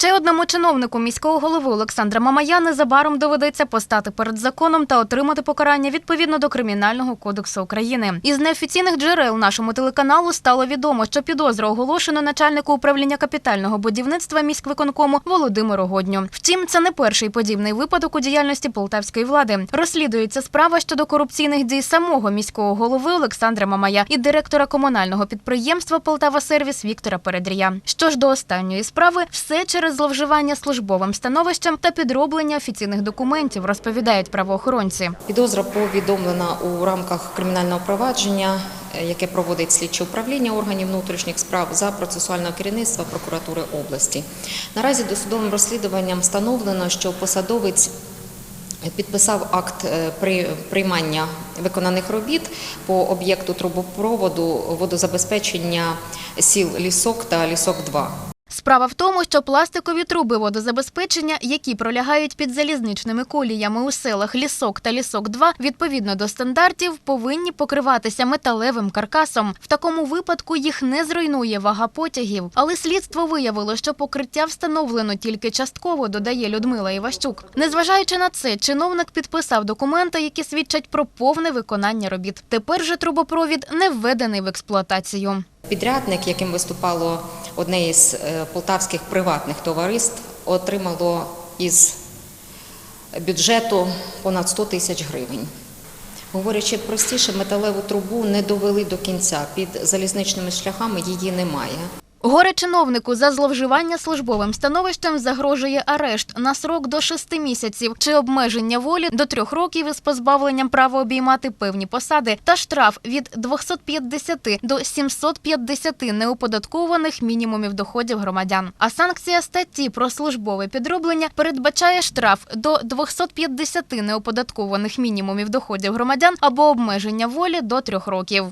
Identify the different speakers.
Speaker 1: Ще одному чиновнику міського голови Олександра Мамая незабаром доведеться постати перед законом та отримати покарання відповідно до Кримінального кодексу України. Із неофіційних джерел нашому телеканалу стало відомо, що підозра оголошено начальнику управління капітального будівництва міськвиконкому Володимиру Годню. Втім, це не перший подібний випадок у діяльності полтавської влади. Розслідується справа щодо корупційних дій самого міського голови Олександра Мамая і директора комунального підприємства Полтава Сервіс Віктора Передрія. Що ж до останньої справи, все через зловживання службовим становищем та підроблення офіційних документів, розповідають правоохоронці.
Speaker 2: Підозра повідомлена у рамках кримінального провадження, е, яке проводить слідче управління органів внутрішніх справ за процесуального керівництва прокуратури області. Наразі досудовим розслідуванням встановлено, що посадовець підписав акт е, приймання виконаних робіт по об'єкту трубопроводу водозабезпечення сіл Лісок та Лісок 2
Speaker 1: Справа в тому, що пластикові труби водозабезпечення, які пролягають під залізничними коліями у селах Лісок та Лісок 2 відповідно до стандартів, повинні покриватися металевим каркасом. В такому випадку їх не зруйнує вага потягів. Але слідство виявило, що покриття встановлено тільки частково, додає Людмила Іващук. Незважаючи на це, чиновник підписав документи, які свідчать про повне виконання робіт. Тепер же трубопровід не введений в експлуатацію.
Speaker 2: Підрядник, яким виступало одне із е, полтавських приватних товариств, отримало із бюджету понад 100 тисяч гривень. Говорячи простіше, металеву трубу не довели до кінця. Під залізничними шляхами її немає.
Speaker 1: Горе чиновнику за зловживання службовим становищем загрожує арешт на срок до шести місяців чи обмеження волі до трьох років із позбавленням права обіймати певні посади та штраф від 250 до 750 неоподаткованих мінімумів доходів громадян. А санкція статті про службове підроблення передбачає штраф до 250 неоподаткованих мінімумів доходів громадян або обмеження волі до трьох років.